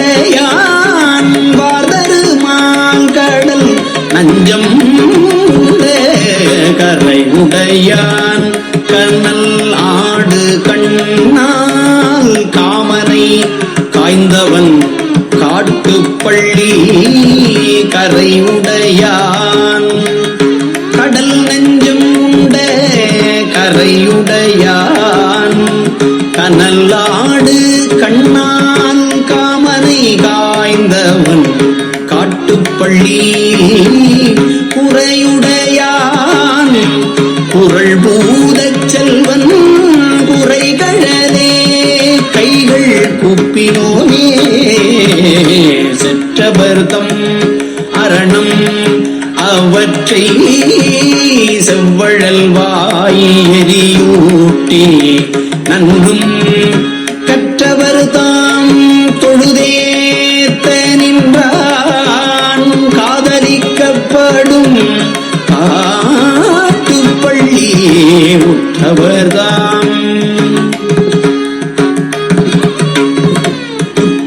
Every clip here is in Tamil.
மழுவாழ்வுடையான் வார்தருமால் கடல் நஞ்சம் கரை உடையான் கண்ணல் ஆடு கண்ணால் காமனை காய்ந்தவன் காட்டுப்பள்ளி கரை உடையான். கடல் நெஞ்சம் உண்ட கரையுடையான் கனல்லாடு காட்டுப்பள்ளி. குறையுடையான் குரல் பூதச் செல்வன் குறைகளே கைகள் குப்பினோனே செற்றபர்தம் அரணம். அவற்றை செவ்வழல் வாய் எரியூட்டி நன்றும்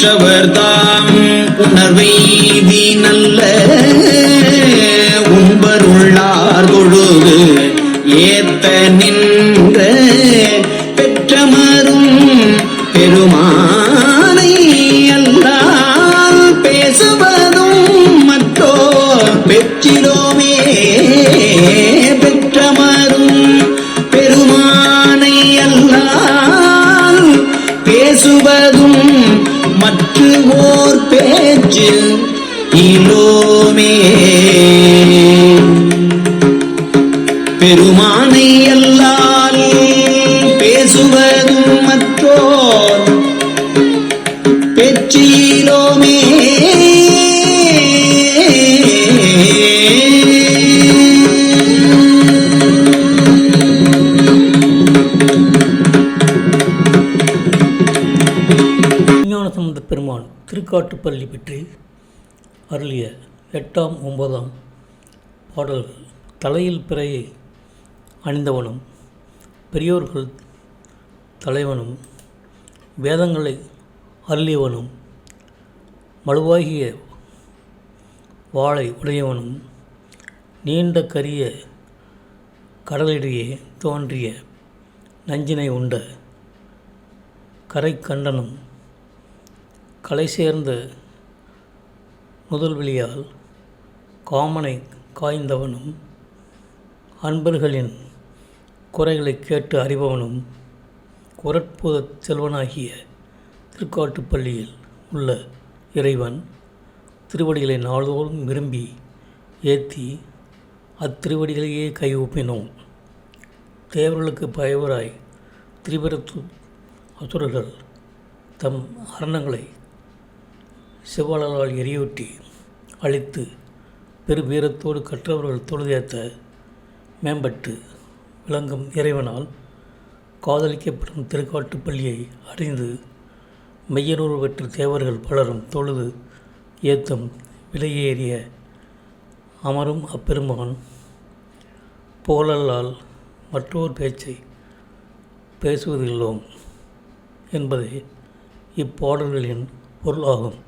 உற்றவர்தாம் உணர்வெய்தி நல்ல உண்பருள்ளார் தொழுது ஏத்த நின்ற பெற்றமரும் பெருமானை அல்லால் பேசுவதும் இலோமே பெருமானை அல்லால் பேசுவதும் மற்றோர் பெற்றிலோமே பெருமான் திருக்காட்டுப்பள்ளி பற்றி அருளிய எட்டாம் ஒன்பதாம் பாடல்கள். தலையில் பிறையை அணிந்தவனும் பெரியோர்கள் தலைவனும் வேதங்களை அருளியவனும் மழுவாகிய வாளை உடையவனும் நீண்ட கரிய கடலிடையே தோன்றிய நஞ்சினை உண்ட கரை கண்டனும் கலை சேர்ந்த முதல்வெளியால் காமனை காய்ந்தவனும் அன்பர்களின் குறைகளை கேட்டு அறிபவனும் குரற்புதச் செல்வனாகிய திருக்காட்டுப்பள்ளியில் உள்ள இறைவன் திருவடிகளை நாள்தோறும் விரும்பி ஏற்றி அத்திருவடிகளையே கையூப்பினோம். தேவர்களுக்கு பயவராய் திரிபுரத்து அசுரர்கள் தம் அரணங்களை செவ்வாழால் எரியூட்டி அழித்து பெருவீரத்தோடு கற்றவர்கள் தொழுதேத்த மேம்பட்டு விளங்கும் இறைவனால் காதலிக்கப்படும் திருக்காட்டுப்பள்ளியை அறிந்து மெய்யனூர் பெற்ற தேவர்கள் பலரும் தொழுது ஏத்தும் விலையேறிய அமரும் அப்பெருமான் புகழல்லால் மற்றோர் பேச்சை பேசுவதில்லோம் என்பதே இப்பாடல்களின் பொருளாகும்.